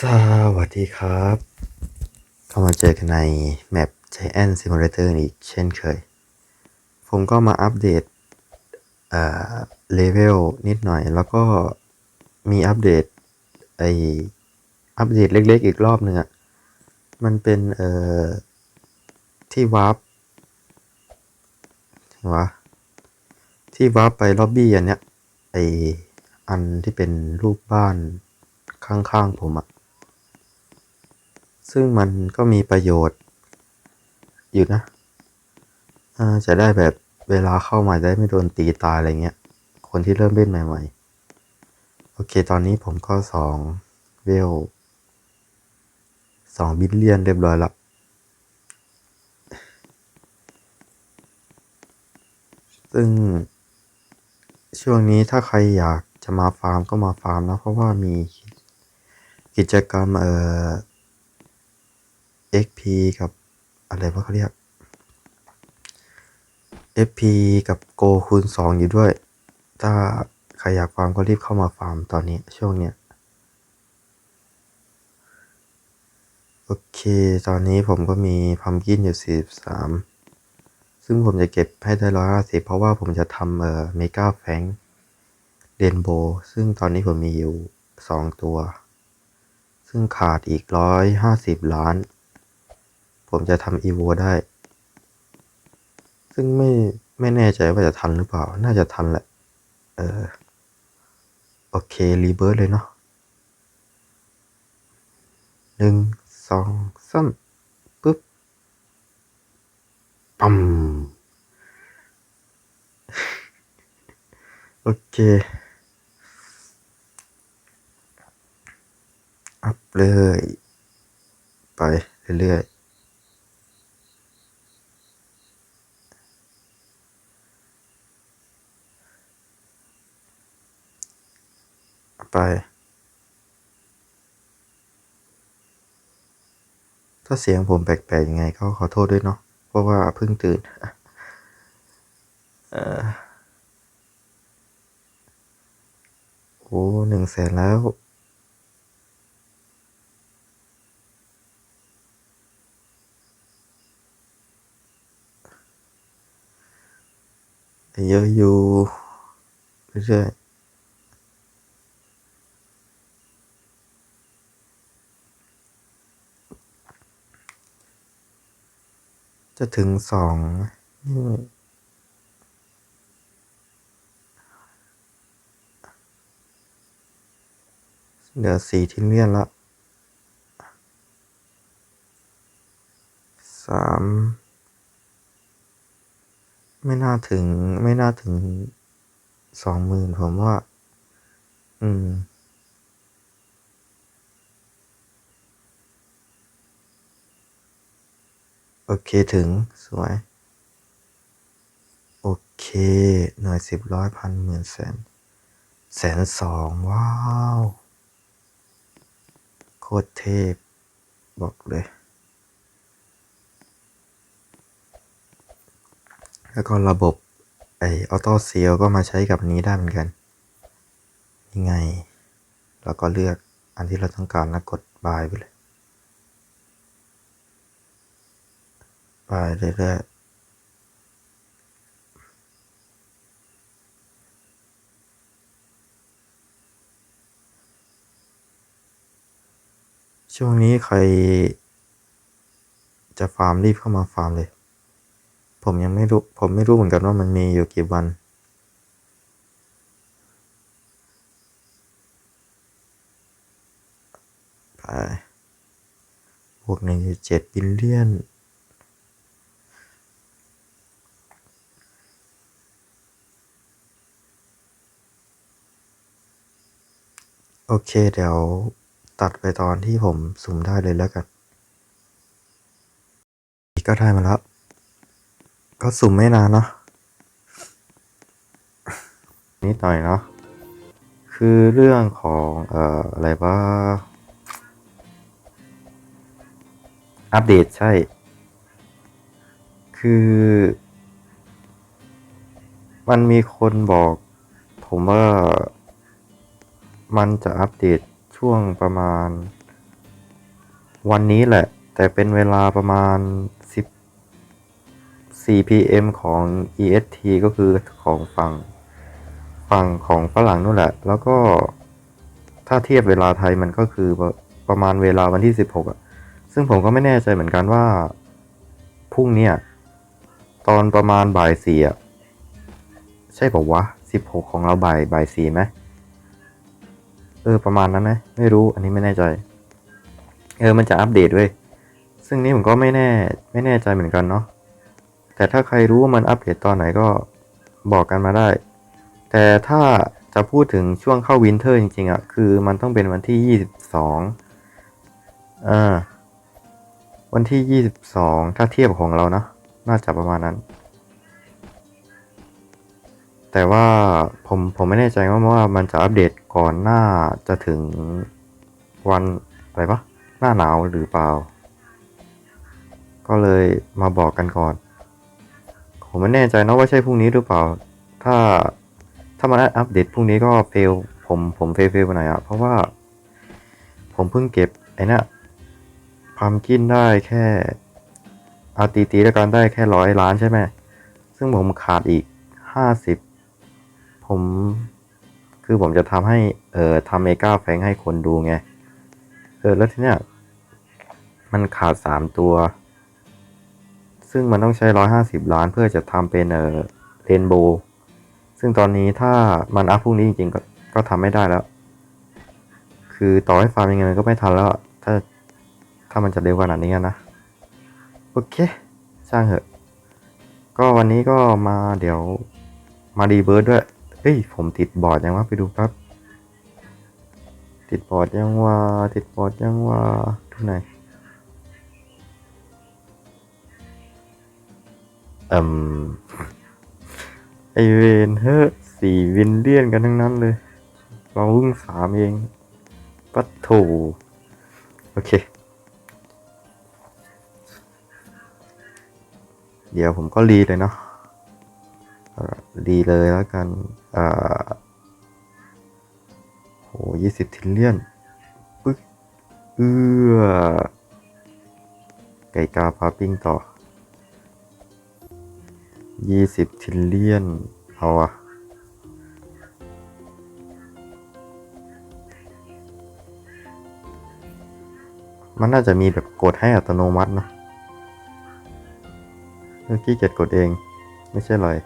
สวัสดีครับก็มาเจอกันในแมป Giant Simulator อีกเช่นเคย ผมก็มาอัปเดตเอ่อเลเวลนิดหน่อย แล้วก็มีอัปเดตไออัปเดตเล็กๆ อีกรอบหนึ่งอะมันเป็นเอ่อที่วาร์ปที่วะที่วาร์ปไปล็อบบี้อันเนี้ยไออันที่เป็นรูปบ้านข้างๆผมอะ ซึ่งมันก็มีประโยชน์ อยู่นะจะได้แบบเวลาเข้ามาได้ไม่โดนตีตายอะไรเงี้ย คนที่เริ่มเล่นใหม่ ๆ โอเค ตอนนี้ผมก็สองเวลสองบิลเลียนเรียบร้อยละซึ่ง ช่วงนี้ถ้าใครอยากจะมาฟาร์มก็มาฟาร์มนะ เพราะว่ามีกิจกรรมเอ่อ XP กับอะไรวะเขาเรียก FP กับ Go คูณ 2 อยู่ด้วย ถ้าใครอยากฟาร์มก็รีบเข้ามาฟาร์มตอนนี้ช่วงเนี้ย โอเค ตอนนี้ผมก็มีพัมกินอยู่ 43 ซึ่งผมจะเก็บให้ได้ 150 เพราะว่าผมจะทำเอ่อเมกาแฟงเรนโบ ซึ่งตอนนี้ผมมีอยู่ 2 ตัว ซึ่งขาดอีก 150 ล้าน ผมจะทำอีโวได้ ซึ่งไม่ไม่แน่ใจว่าจะทันหรือเปล่า น่าจะทันแหละ เออ โอเค รีเบิร์ดเลยเนาะหนึ่งสองสามปึ๊บปั๊มโอเค อัพเลย ไปเรื่อยๆ ไป ถ้าเสียงผมแปลกๆยังไงก็ขอโทษด้วยเนาะ เพราะว่าเพิ่งตื่น เออโอ้หนึ่งแสนแล้วเยอะอยู่เรื่อยๆ จะถึงสองนี่เหลือสี่ที่เลี่ยนละสามไม่น่าถึงไม่น่าถึงสองหมื่นผมว่า อืม โอ เคถึงสวย โอเค หน่วยสิบร้อยพันหมื่นแสน แสนสองว้าว โคตรเทพ บอกเลย แล้วก็ระบบไอออโต้เซลก็มาใช้กับนนี้ได้เหมือนกันยังไง แล้วก็เลือกอันที่เราต้องการแล้วกดบายไปเลย ไป เรื่อยๆช่วงนี้ใคร จะฟาร์มรีบเข้ามาฟาร์มเลย ผมยังไม่รู้ ผมไม่รู้เหมือนกันว่ามันมีอยู่กี่วัน ไปบวกหนึ่งเจ็ดบิลเลียน เค เดี๋ยวตัดไปตอนที่ผมสุ่มได้เลยแล้วกันก็ได้มาแล้ว ก็สุ่มไม่นานเนาะนิดหน่อยเนาะคือเรื่องของเอ่ออะไรว่าอัปเดตใช่ คือ มันมีคนบอก ผมว่า มันจะอัปเดตช่วงประมาณ วันนี้แหละ แต่เป็นเวลาประมาณ10 4 pm ของ EST ก็คือของฝั่งฝั่งของฝรั่งนู่นแหละ แล้วก็ถ้าเทียบเวลาไทยมันก็คือประประมาณเวลาวันที่ 16อะซึ่งผมก็ไม่แน่ใจเหมือนกันว่าพรุ่งนี้ตอนประมาณบ่ายสี่อะใช่บอกวะ 16 ของเราบ่ายบ่ายสี่ไหม เออประมาณนั้นนะไม่รู้อันนี้ไม่แน่ใจ เออมันจะอัปเดตเว้ยซึ่งนี่ผมก็ไม่แน่ไม่แน่ใจเหมือนกันเนาะแต่ถ้าใครรู้ว่ามันอัปเดตตอนไหนก็บอกกันมาได้ แต่ถ้าจะพูดถึงช่วงเข้าวินเทอร์จริงๆอะ่ะคือมันต้องเป็นวันที่ 22อ่าวันที่ 22 ถ้าเทียบของเราเนาะน่าจะประมาณนั้น แต่ว่าผมผมไม่แน่ใจว่าว่ามันจะอัปเดตก่อนหน้าจะถึงวันอะไรปะหน้าหนาวหรือเปล่า ก็เลยมาบอกกันก่อน ผมไม่แน่ใจนะว่าใช่พรุ่งนี้หรือเปล่า ถ้าถ้ามันอัปเดตพรุ่งนี้ก็เฟลผมผมเฟลเฟลไปหน่อยอะเพราะว่า ผมเพิ่งเก็บไอ้นี่ะพัมกินได้แค่อาตีตีแล้วกันได้แค่ร้อยล้านใช่ไหม ซึ่งผมขาดอีกห้าสิบ ผมคือผมจะทำให้เอ่อทำเมกาแฟงให้คนดูไง เออแล้วทีเนี้ยมันขาดสามตัว ซึ่งมันต้องใช้ร้อยห้าสิบล้านเพื่อจะทำเป็นเอ่อเรนโบว์ซึ่งตอนนี้ถ้ามันอัพพรุ่งนี้จริงๆ ก็ก็ทำไม่ได้แล้ว คือต่อให้ฟาร์มยังไงมันก็ไม่ทันแล้ว ถ้าถ้ามันจะเร็วขนาดนี้นะ โอเคช่างเหอะ ก็วันนี้ก็มาเดี๋ยวมาดีเบิร์ดด้วย เฮ้ย ผมติดบอร์ดยังวะไปดูครับ ติดบอร์ดยังวะติดบอร์ดยังวะทุกไหนเอืมไอเวนเฮ้ยสี่วินเลียนกันทั้งนั้นเลย เราเพิ่งสามเองปัดโถโอเค เดี๋ยวผมก็รีเลยเนาะ เอ่อรีเลยแล้วกัน อ่าโหยี่สิบทิลเลียนปึ๊กเอื้อ ไก่กาพาปิ้งต่อยี่สิบทิลเลียนเอาอะมันน่าจะมีแบบกดให้อัตโนมัตินะเมื่อกี้เกียจกดเอง ไม่ใช่เลย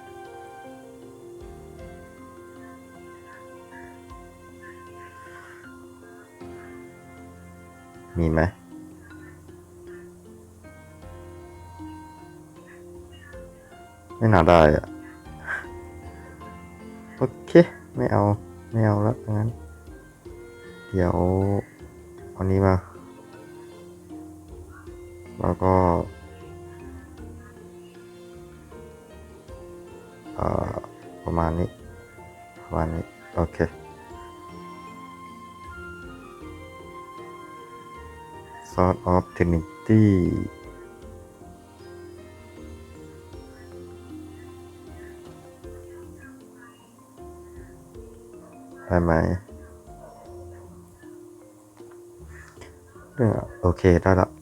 มีไหมไม่น่าได้อะโอเค ไม่เอา ไม่เอาแล้วงั้น เดี๋ยว เอานี้มา แล้วก็ Sword of Trinity ได้ไหมเรื่องโอเค ได้ละ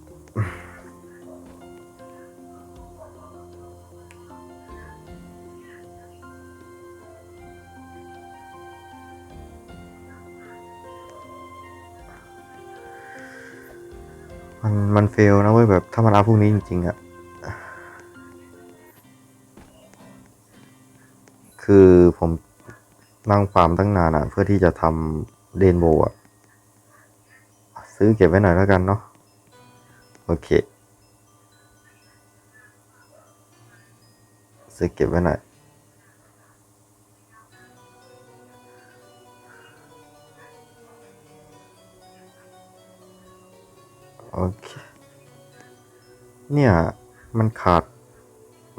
มันมันเฟลนะเว้ยแบบถ้ามันอัพพรุ่งนี้จริงๆอะคือผมนั่งฟาร์มตั้งนานอะเพื่อที่จะทำเรนโบอะซื้อเก็บไว้หน่อยแล้วกันเนาะโอเคซื้อเก็บไว้หน่อย โอเค เนี่ย มันขาด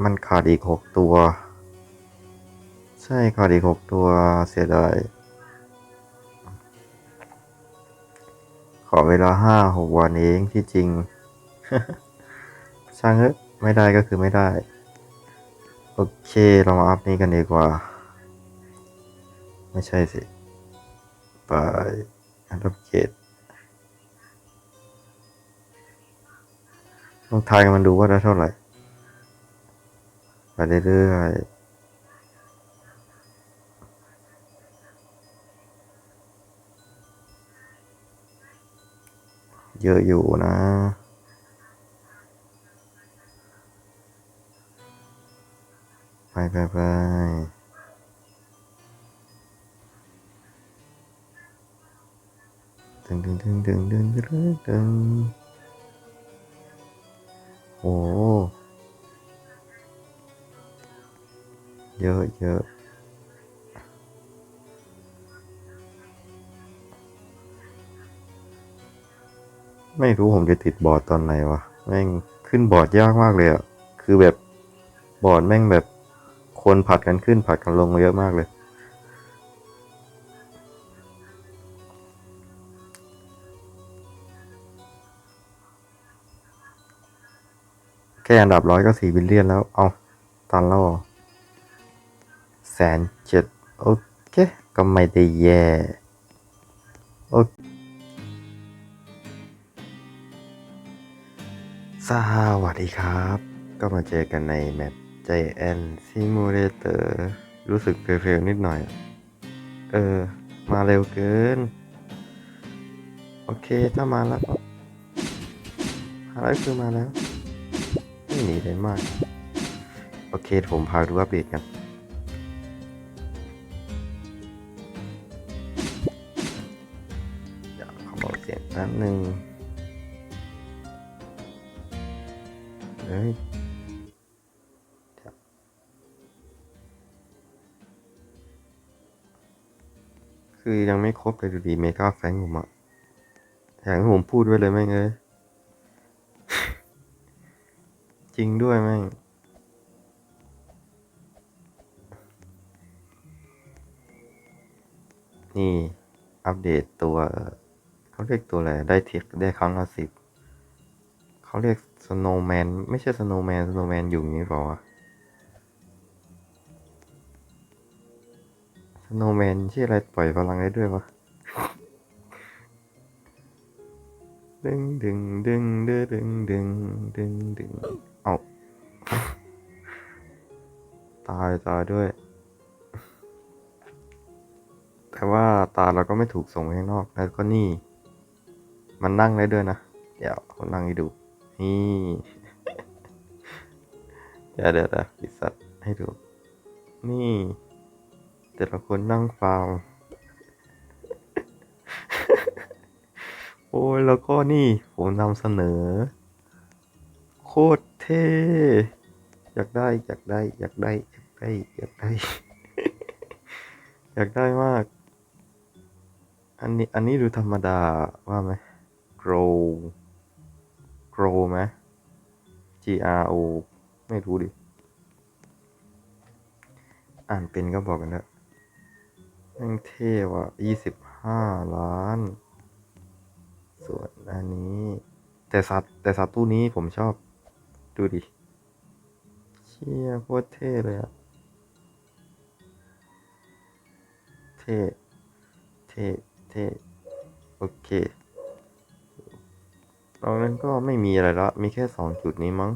มันขาดอีกหกตัว ใช่ขาดอีกหกตัวเสียดายขอเวลาห้าหกวันเองที่จริง ช่างเถอะไม่ได้ก็คือไม่ได้ โอเคเรามาอัพนี้กันดีกว่า ไม่ใช่สิ ไปอันดับเกต ลองทายกันมันดูว่าได้เท่าไหร่ ไปเรื่อยๆเยอะอยู่นะ ไปไปไปดึงดึงดึงดึงดึงดึงดึง โอ้เยอะเยอะไม่รู้ผมจะติดบอร์ดตอนไหนวะ แม่งขึ้นบอร์ดยากมากเลยอะคือแบบบอร์ดแม่งแบบคนผัดกันขึ้นผัดกันลงเยอะมากเลย แค่อันดับร้อยก็สี่บิลเลียนแล้ว เอาตันแล้วเรอแสนเจ็ดโอเค ก็ไม่ได้แย่โอสวัสดีครับ ก็มาเจอกันในแมป Giant Simulator รู้สึกเฟลๆนิดหน่อย เออ มาเร็วเกิน โอเค ถ้ามาแล้วอะไรคือมาแล้ว ไม่หนีได้มาก โอเคผมพาดูอัปเดตกัน เดี๋ยวขอบอกเสียงแป๊บนึงเฮ้ยเดี๋ยวคือยังไม่ครบเลยดูดีเมกาแฟงผมอะอย่างที่ผมพูดไว้เลยแม่งเอ้ย จริงด้วยแม่งนี่ อัปเดตตัว เขาเรียกตัวอะไร ได้เทคได้ครั้งละสิบเขาเรียกสโนว์แมนไม่ใช่สโนว์แมนสโนว์แมนอยู่งนี้เปล่าวะสโนว์แมนชื่ออะไรปล่อยพลังได้ด้วยวะดึงดึงดึงดึงดึงดึงดึง ตายตายด้วย แต่ว่าตาเราก็ไม่ถูกส่งไปข้างนอก แล้วก็นี่ มันนั่งได้ด้วยนะ เดี๋ยวผมนั่งให้ดู นี่เดี๋ยวเดี๋ยวปิดสัตว์ให้ดู นี่ แต่ละคนนั่งฟาร์มโอ้ยแล้วก็นี่ผมนำเสนอ โคตรเท่ อยากได้ อยากได้ อยากได้ ได้อยากได้ อยากได้มาก อันนี้อันนี้ดูธรรมดาว่าไหม grow grow ไหม G R O ไม่รู้ดิ อ่านเป็นก็บอกกันเถอะแม่งเท่ว่ะยี่สิบห้าล้าน ส่วนอันนี้ แต่สัตว์แต่สัตว์ตู้นี้ผมชอบ ดูดิ เชี่ยโคตรเท่เลยอะ ท่เท่เท่โอเคตอนนั้นก็ไม่มีอะไรละมีแค่สองจุดนี้มั้ง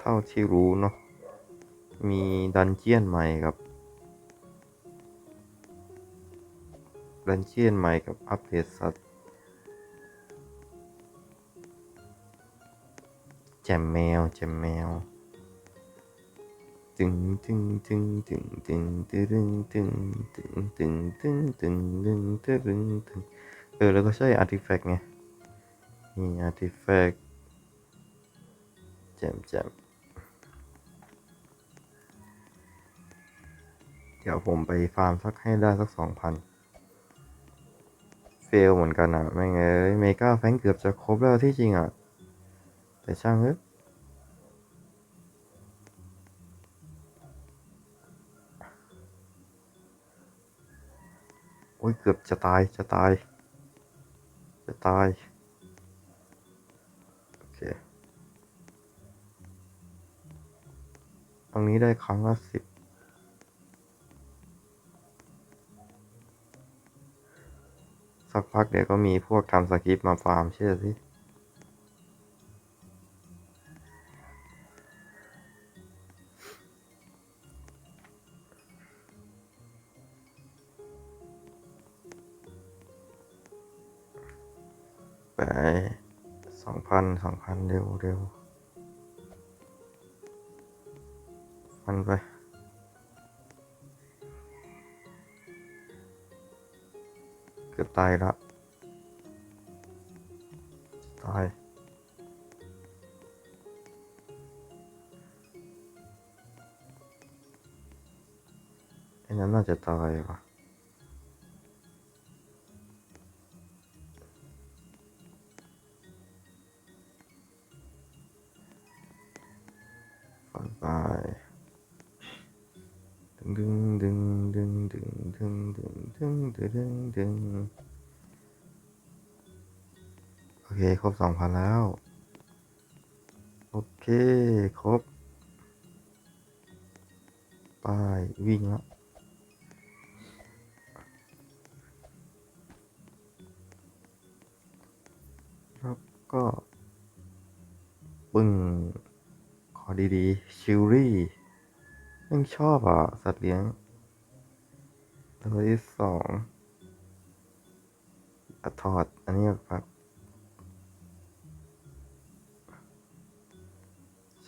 เท่าที่รู้เนาะ มีดันเจียนใหม่กับ ดันเจียนใหม่กับอัปเดตสัตว์แจมแมวแจมแมว ตึงตึงตึงตึงตึงตึงตึงตึงตึงตึงตึงตึงตึงตึงตึงเออแล้วก็ใช่อาร์ติแฟกต์ไงนี่อาร์ติแฟกต์แจมแจมเดี๋ยวผมไปฟาร์มสักให้ได้สักสองพันเฟลเหมือนกันอะ ไม่งเอ้ยเมกาแฟงเกือบจะครบแล้วที่จริงอะ แต่ช่างเอ้ย อ้ยเกือบจะตายจะตาย จะตาย โอเคตรงนี้ได้ครั้งละสิบสักพักเดี๋ยวก็มีพวกทำสคริปมาฟาร์มเชื่อสิ องพันสองพันเร็วเร็วฟันไปเกือบตายละตายไอ้นั้นน่าจะตายว่ะ ฟันไปดึงดึงดึงดึงดึงดึงดึงดึงดึงดึงโอเค ครบสองพันแล้ว โอเค ครบ ไปวิ่งแล้วแล้วก็ ปึ้ง ขอดีๆ ชิลลี่ยังชอบอะ สัตว์เลี้ยงตัวที่สองอถอด อันนี้ครับ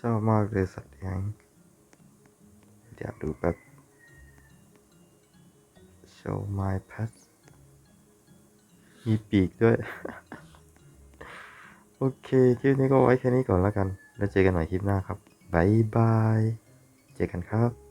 ชอบมากเลยสัตว์เลี้ยงเดี๋ยวดูแบบ show my pet มีปีกด้วย โอเค คลิปนี้ก็ไว้แค่นี้ก่อนแล้วกัน แล้วเจอกันใหม่คลิปหน้าครับ บายบาย เจอกันครับ